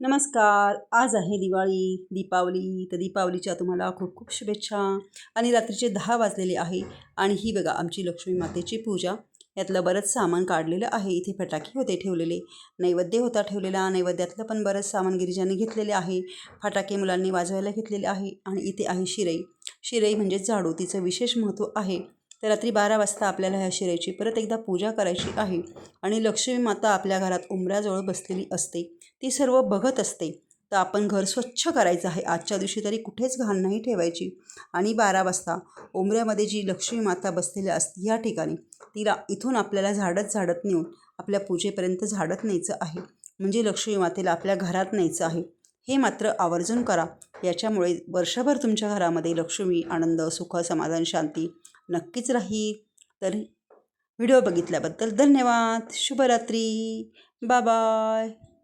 नमस्कार. आज आहे दिवाळी दीपावली. तर दीपावलीच्या तुम्हाला खूप खूप शुभेच्छा. आणि रात्रीचे दहा वाजलेले आहे आणि ही बघा आमची लक्ष्मी मातेची पूजा. यातलं बरंच सामान काढलेलं आहे. इथे फटाके होते ठेवलेले. नैवेद्य होता ठेवलेला. नैवेद्यातलं पण बरंच सामान गिरिजाने घेतलेले आहे. फटाके मुलांनी वाजवायला घेतलेले आहे. आणि इथे आहे शिरई. शिरई म्हणजेच झाडू. तिचं विशेष महत्त्व आहे. तर रात्री बारा वाजता आपल्याला ह्या शिरेची परत एकदा पूजा करायची आहे आणि लक्ष्मी माता आपल्या घरात उंबऱ्याजवळ बसलेली असते. ती सर्व बघत असते. तर आपण घर स्वच्छ करायचं आहे. आजच्या दिवशी तरी कुठेच घाण नाही ठेवायची. आणि बारा वाजता उंबऱ्यामध्ये जी लक्ष्मी माता बसलेली असते या ठिकाणी तिला इथून आपल्याला झाडत झाडत नेऊन आपल्या पूजेपर्यंत झाडत न्यायचं आहे. म्हणजे लक्ष्मी मातेला आपल्या घरात न्यायचं आहे. हे मात्र आवर्जून करा. याच्यामुळे वर्षभर तुमच्या घरामध्ये लक्ष्मी आनंद सुख समाधान शांती नक्कीच राहील. तर व्हिडिओ बघितल्याबद्दल धन्यवाद. शुभरात्री. बाय